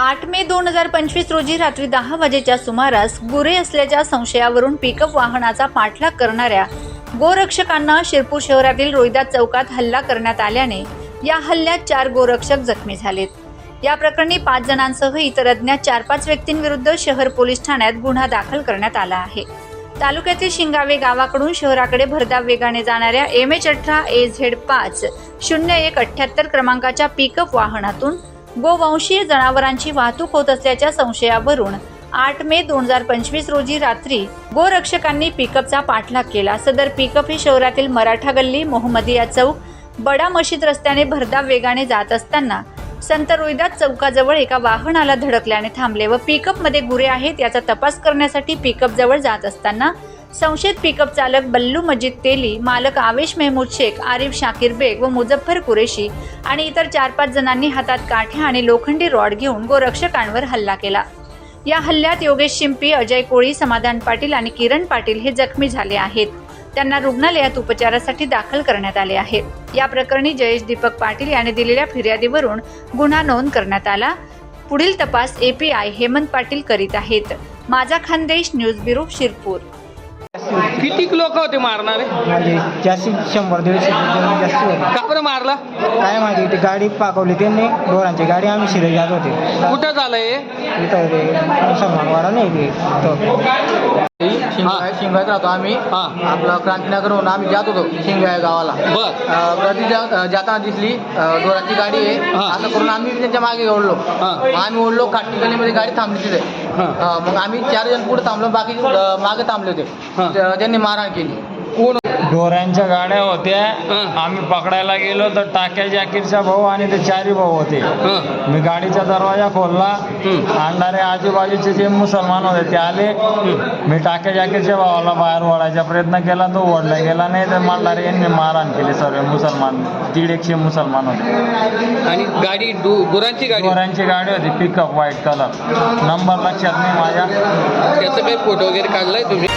आठ मे दोन हजार पंचवीस रोजी रात्री दहा वाजेच्या सुमारास गुरे असल्याच्या संशयावरून पिकअप वाहनाचा पाठलाग करणाऱ्या गोरक्षकांना शिरपूर शहरातील रोहिदास चौकात हल्ला करण्यात आल्याने या हल्ल्यात चार गोरक्षक जखमी झालेत. या प्रकरणी पाच जणांसह इतर अज्ञात चार पाच व्यक्तींविरुद्ध शहर पोलीस ठाण्यात गुन्हा दाखल करण्यात आला आहे. तालुक्यातील शिंगावे गावाकडून शहराकडे भरधाव वेगाने जाणाऱ्या एम एच अठरा ए झेड पाच शून्य एक अठ्ठ्याहत्तर क्रमांकाच्या पिकअप वाहनातून गोवंशीय जनावरांची वाहतूक होत असल्याच्या संशयावरून आठ मे दोन हजार पंचवीस रोजी रात्री गोरक्षकांनी पिकअपचा पाठलाग केला. सदर पिकअप हे शहरातील मराठा गल्ली मोहम्मदिया चौक बडा मशीद रस्त्याने भरधाव वेगाने जात असताना संत रोहिदास चौकाजवळ एका वाहनाला धडकल्याने थांबले व पिकअपमध्ये गुरे आहेत याचा तपास करण्यासाठी पिकअप जवळ जात असताना संशयित पिकअप चालक बल्लू मजीद तेली मालक आवेश मेहमूद शेख आरिफ शाकिर बेग व मुझफ्फर कुरेशी आणि इतर चार पाच जणांनी हातात काठ्या आणि लोखंडी रॉड घेऊन गोरक्षकांवर हल्ला केला. या हल्ल्यात योगेश शिंपी अजय कोळी समाधान पाटील आणि किरण पाटील हे जखमी झाले आहेत. त्यांना रुग्णालयात उपचारासाठी दाखल करण्यात आले आहे. या प्रकरणी जयेश दीपक पाटील याने दिलेल्या फिर्यादीवरून गुन्हा नोंद करण्यात आला. पुढील तपास एपीआय हेमंत पाटील करीत आहेत. माझा खानदेश न्यूज ब्युरो शिरपूर. किती लोक होते मारणारे? म्हणजे जास्तीत शंभर दीडशे जण जास्त होते. का बरं मारला? काय माहिती ती गाडी पाकवली त्यांनी ढोरांची गाडी आम्ही शिरे जात होते. कुठं झालंय इथं ते मुसलमानवाडा नाही ते तो. शिंगायत राहतो आम्ही. आपलं क्रांतीनगरहून आम्ही जात होतो शिंगाय गावाला. बर. अं, गर्दी जा- जाताना दिसली. अं, दोराची गाडी आहे. असं करून आम्ही त्यांच्या मागे ओढलो. मग आम्ही ओढलो गलीमध्ये गाडी थांबली तिथे. अं, मग आम्ही चार जण पुढे थांबलो. बाकी अं, मागे थांबले होते. त्या- त्यांनी मारहाण केली. कोण? ढोरांच्या गाड्या होत्या. आम्ही पकडायला गेलो तर टाक्या जाकीरचा भाऊ आणि ते चारी भाऊ होते. मी गाडीचा दरवाजा खोलला. आणणारे आजूबाजूचे जे मुसलमान होते ते आले. मी टाक्या जाकीरच्या भावाला बाहेर ओढायचा प्रयत्न केला. तो ओढला गेला नाही तर मांडणारे यांनी मारहाण केली सर्व मुसलमान. दीड एकशे मुसलमान होते. आणि गाडी गुरांची गाडी? ढोरांची गाडी होती पिकअप व्हाईट कलर नंबर लक्षात नाही माझ्या. त्याचा काही फोटो वगैरे काढलाय तुम्ही?